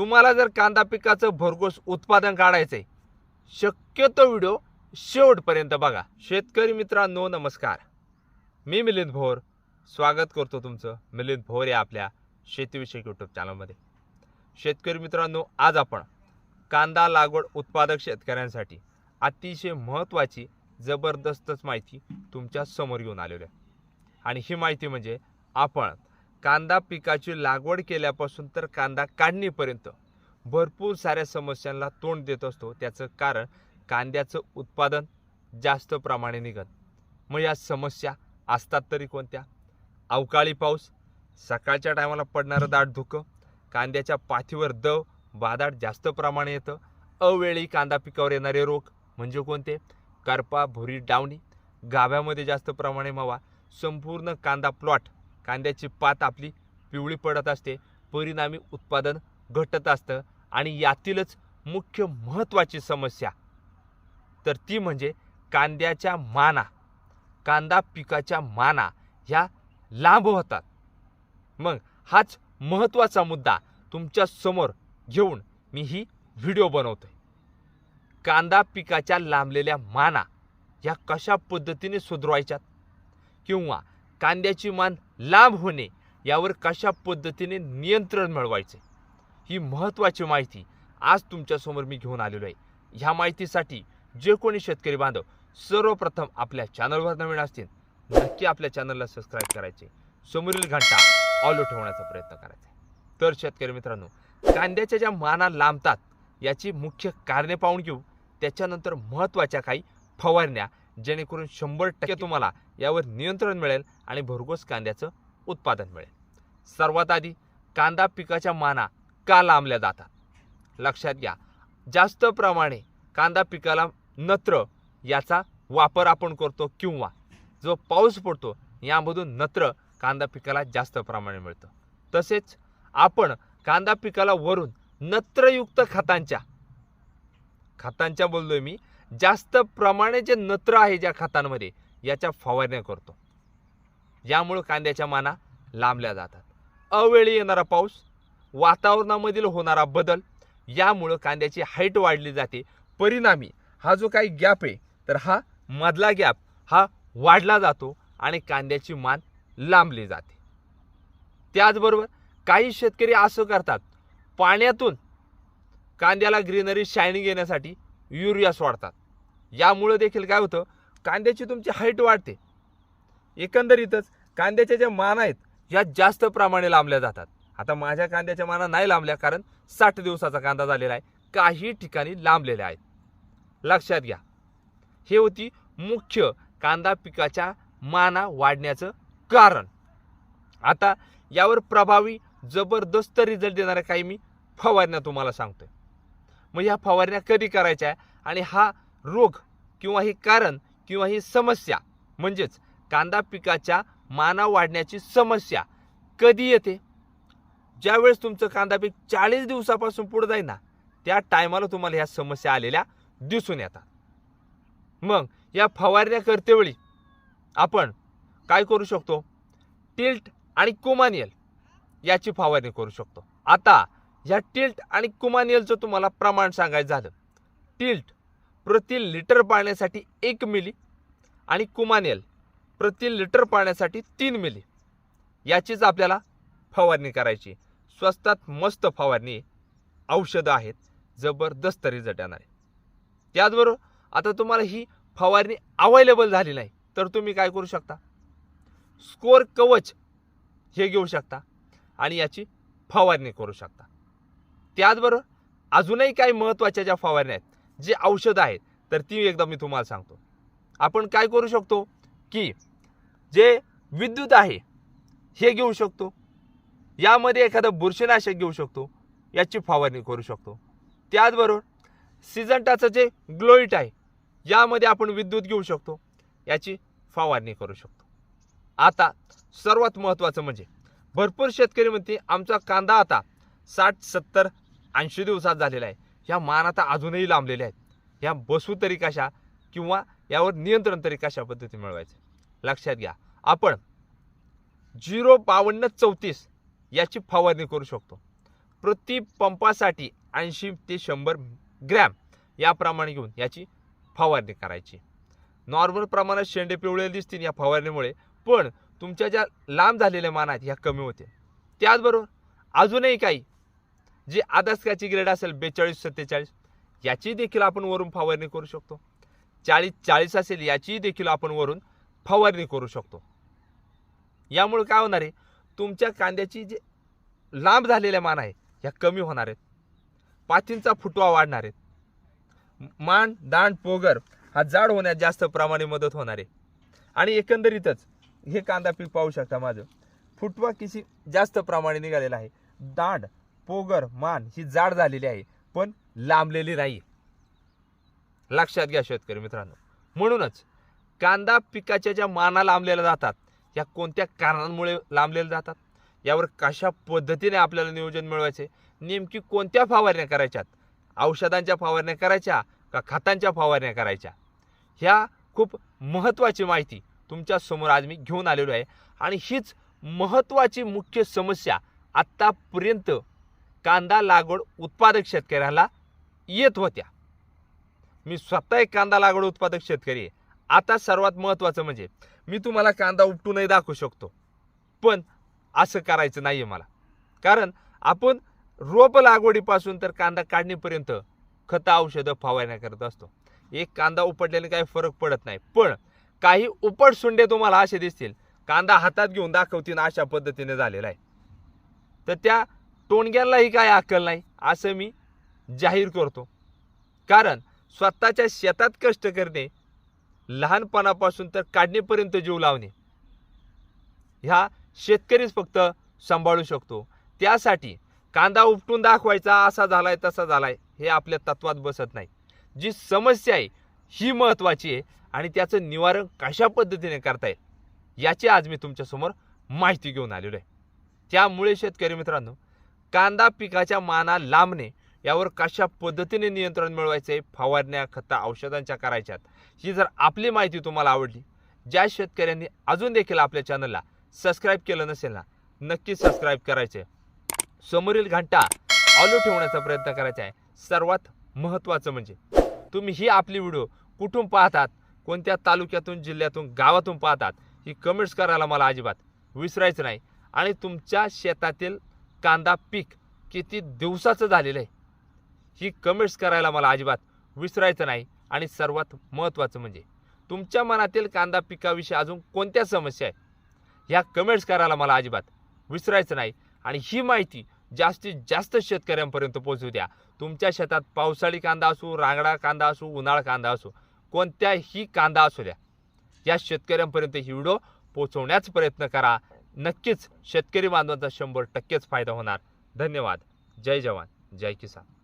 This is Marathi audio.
तुम्हाला जर कांदा पिकाचं भरघोस उत्पादन काढायचंय शक्यतो व्हिडिओ शेवटपर्यंत बघा. शेतकरी मित्रांनो नमस्कार. मी मिलिंद भोर. स्वागत करतो तुमचं मिलिंद भोर या आपल्या शेतीविषयक यूट्यूब चॅनलमध्ये शेतकरी मित्रांनो आज आपण कांदा लागवड उत्पादक शेतकऱ्यांसाठी अतिशय महत्त्वाची जबरदस्तच माहिती तुमच्यासमोर घेऊन आलेली आहे. आणि ही माहिती म्हणजे आपण कांदा पिकाची लागवड केल्यापासून तर कांदा काढणीपर्यंत भरपूर साऱ्या समस्यांना तोंड देत असतो. त्याचं कारण कांद्याचं उत्पादन जास्त प्रमाणे निघत. मग या समस्या असतात तरी कोणत्या? अवकाळी पाऊस सकाळच्या टायमाला पडणारं दाट धुकं कांद्याच्या पाठीवर दव बादाट जास्त प्रमाणे येतं. अवेळी कांदा पिकावर येणारे रोग म्हणजे कोणते? करपा भुरी डावणी गाभ्यामध्ये जास्त प्रमाणे मावा संपूर्ण कांदा प्लॉट कांद्याची पात आपली पिवळी पडत असते परिणामी उत्पादन घटत असतं आणि यातीलच मुख्य महत्त्वाची समस्या. तर ती म्हणजे कांद्याच्या माना कांदा पिकाच्या माना ह्या लांब होतात. मग हाच महत्त्वाचा मुद्दा तुमच्यासमोर घेऊन मी ही व्हिडिओ बनवतोय. कांदा पिकाच्या लांबलेल्या माना ह्या कशा पद्धतीने सुधरवायच्यात? किंवा कांद्याची मान लांब होणे यावर कशा पद्धतीने नियंत्रण मिळवायचे? ही महत्त्वाची माहिती आज तुमच्यासमोर मी घेऊन आलेलो आहे. ह्या माहितीसाठी जे कोणी शेतकरी बांधव सर्वप्रथम आपल्या चॅनलवर नवीन असतील नक्की आपल्या चॅनलला सबस्क्राईब करायचे. समोरील घंटा ऑलो ठेवण्याचा प्रयत्न करायचा तर शेतकरी मित्रांनो कांद्याच्या ज्या माना लांबतात याची मुख्य कारणे पाहून घेऊ. त्याच्यानंतर महत्त्वाच्या काही फवारण्या जेणेकरून शंभर टक्के तुम्हाला यावर नियंत्रण मिळेल. आणि भरघोस कांद्याचं उत्पादन मिळेल. सर्वात आधी कांदा पिकाच्या माना का लांबल्या जातात? लक्षात घ्या जास्त प्रमाणे कांदा पिकाला नत्र याचा वापर आपण करतो किंवा जो पाऊस पडतो यामधून नत्र कांदा पिकाला जास्त प्रमाणे मिळतं. तसेच आपण कांदा पिकाला वरून नत्रयुक्त खतांच्या खतांच्या बोललोय मी जास्त प्रमाणे जे नत्र आहे ज्या खतांमध्ये याच्या फवारण्या करतो. यामुळं कांद्याच्या माना लांबल्या जातात. अवेळी येणारा पाऊस वातावरणामधील होणारा बदल यामुळं कांद्याची हाईट वाढली जाते. परिणामी हा जो काही गॅप आहे तर हा मधला गॅप हा वाढला जातो आणि कांद्याची मान लांबली जाते. त्याचबरोबर काही शेतकरी असं करतात पाण्यातून कांद्याला ग्रीनरी शायनिंग येण्यासाठी युरिया सोडतात. यामुळं देखील काय होतं कांद्याची तुमची हाईट वाढते. एकंदरीतच कांद्याच्या ज्या माना आहेत या जास्त प्रमाणे लांबल्या जातात. आता माझ्या कांद्याच्या माना नाही लांबल्या कारण साठ दिवसाचा कांदा झालेला आहे. काही ठिकाणी लांबलेल्या आहेत. लक्षात घ्या. हे होती मुख्य कांदा पिकाच्या माना वाढण्याचं कारण. आता यावर प्रभावी जबरदस्त रिझल्ट देणाऱ्या काही मी फवारण्या तुम्हाला सांगतोय. मग ह्या फवारण्या कधी करायच्या? आणि हा रोग किंवा हे कारण किंवा ही समस्या म्हणजेच कांदा पिकाच्या माना वाढण्याची समस्या कधी येते? ज्यावेळेस तुमचं कांदा पीक चाळीस दिवसापासून पुढे जाईल ना त्या टायमाला तुम्हाला ह्या समस्या आलेल्या दिसून येतात. मग या फवारण्या करतेवेळी आपण काय करू शकतो? टिल्ट आणि कुमानियल याची फवारणी करू शकतो. आता या टिल्ट आणि कुमानियलचं तुम्हाला प्रमाण सांगायचं झालं. टिल्ट प्रति लिटर पाण्यासाठी एक मिली आणि कुमानियल प्रति लिटर पाण्यासाठी तीन मिली. याचीच आपल्याला फवारणी करायची. स्वस्तात मस्त फवारणी औषधं आहेत. जबरदस्त रिझल्ट येणार आहे. त्याचबरोबर आता तुम्हाला ही फवारणी अवेलेबल झाली नाही तर तुम्ही काय करू शकता? स्कोर कवच हे घेऊ शकता आणि याची फवारणी करू शकता. त्याचबरोबर अजूनही काही महत्त्वाच्या ज्या फवारण्या आहेत जे औषधं आहेत तर ती एकदा मी तुम्हाला सांगतो. आपण काय करू शकतो की जे विद्युत आहे हे घेऊ शकतो. यामध्ये एखादं बुरशीनाशक घेऊ शकतो. याची फवारणी करू शकतो. त्याचबरोबर सिजंटाचं जे ग्लोईट आहे यामध्ये आपण विद्युत घेऊ शकतो. याची फवारणी करू शकतो. आता सर्वात महत्त्वाचं म्हणजे भरपूर शेतकरी म्हणते आमचा कांदा आता साठ सत्तर ऐंशी दिवसात झालेला आहे. ह्या मान आता अजूनही लांबलेल्या आहेत. ह्या बसू तरी कशा किंवा यावर नियंत्रण तरी कशा पद्धती मिळवायचं? लक्षात घ्या. आपण झिरो बावन्न चौतीस याची फवारणी करू शकतो. प्रति पंपासाठी ऐंशी ते शंभर ग्रॅम याप्रमाणे घेऊन याची फवारणी करायची. नॉर्मल प्रमाणात शेंडे पिवळे दिसतील या फवारणीमुळे पण तुमच्या ज्या लांब झालेल्या माना आहेत ह्या कमी होते त्याचबरोबर अजूनही काही जी आदर्शकाची ग्रेड असेल बेचाळीस सत्तेचाळीस याची देखील आपण वरून फवारणी करू शकतो. चाळीस चाळीस असेल याची देखील आपण वरून फवारणी करू शकतो. यामुळे काय होणार आहे? तुमच्या कांद्याची जे लांब झालेल्या मान आहे ह्या कमी होणार आहेत. पातींचा फुटवा वाढणार आहेत. मान दांड पोगर हा जाड होण्यात जास्त प्रमाणे मदत होणार आहे. आणि एकंदरीतच हे कांदा पीक पाहू शकता माझं. फुटवा किसी जास्त प्रमाणे निघालेला आहे. दांड पोगर मान ही जाड झालेली आहे पण लांबलेली नाही. लक्षात घ्या शेतकरी मित्रांनो. म्हणूनच कांदा पिकाच्या ज्या माना लांबलेल्या जातात या कोणत्या कारणांमुळे लांबलेल्या जातात? यावर कशा पद्धतीने आपल्याला नियोजन मिळवायचे? नेमकी कोणत्या फवारण्या करायच्यात? औषधांच्या फवारण्या करायच्या का खतांच्या फवारण्या करायच्या? ह्या खूप महत्त्वाची माहिती तुमच्यासमोर आज मी घेऊन आलेलो आहे. आणि हीच महत्त्वाची मुख्य समस्या आत्तापर्यंत कांदा लागवड उत्पादक शेतकऱ्याला येत होत्या. मी स्वतः एक कांदा लागवड उत्पादक शेतकरी आहे. आता सर्वात महत्त्वाचं म्हणजे मी तुम्हाला कांदा उपटूनही दाखवू शकतो. पण असं करायचं नाही आहे मला. कारण आपण रोप लागवडीपासून तर कांदा काढणीपर्यंत खतं औषधं फवारण्या करत असतो. एक कांदा उपटल्याने काही फरक पडत नाही. पण काही उपट सुंडे तुम्हाला असे दिसतील. कांदा हातात घेऊन दाखवतील अशा पद्धतीने झालेला आहे. तर त्या टोणग्यांनाही काय अक्कल नाही. असं मी जाहीर करतो. कारण स्वतःच्या शेतात कष्ट करणे लहानपणापासून तर काढणीपर्यंत जीव लावणे. ह्या शेतकरीच फक्त सांभाळू शकतो. त्यासाठी कांदा उपटून दाखवायचा असा झालाय तसा झालाय हे आपल्या तत्वात बसत नाही. जी समस्या आहे ही महत्त्वाची आहे आणि त्याचं निवारण कशा पद्धतीने करता येईल याची आज मी तुमच्यासमोर माहिती घेऊन आलेलो आहे. त्यामुळे शेतकरी मित्रांनो कांदा पिकाच्या माना लांबणे यावर कशा पद्धतीने नियंत्रण मिळवायचं आहे फवारण्या खता औषधांच्या करायच्यात ही जर आपली माहिती तुम्हाला आवडली ज्या शेतकऱ्यांनी अजून देखील आपल्या चॅनलला सबस्क्राईब केलं नसेल ना नक्की सबस्क्राईब करायचे समोरील घंटा ऑलो ठेवण्याचा प्रयत्न करायचा आहे. सर्वात महत्त्वाचं म्हणजे तुम्ही ही आपली व्हिडिओ कुठून पाहतात कोणत्या तालुक्यातून जिल्ह्यातून गावातून पाहतात ही कमेंट्स करायला मला अजिबात विसरायचं नाही. आणि तुमच्या शेतातील कांदा पीक किती दिवसाचं झालेलं आहे ही कमेंट्स करायला मला अजिबात विसरायचं नाही. आणि सर्वात महत्त्वाचं म्हणजे तुमच्या मनातील कांदा पिकाविषयी अजून कोणत्या समस्या आहेत? ह्या कमेंट्स करायला मला अजिबात विसरायचं नाही. आणि ही माहिती जास्तीत जास्त शेतकऱ्यांपर्यंत पोहोचू द्या. तुमच्या शेतात पावसाळी कांदा असू रांगडा कांदा असू उन्हाळा कांदा असो कोणत्याही कांदा असू द्या. या शेतकऱ्यांपर्यंत ही व्हिडिओ पोहोचवण्याचा प्रयत्न करा. नक्कीच शेतकरी बांधवांचा शंभर टक्केच फायदा होणार. धन्यवाद. जय जवान. जय किसान.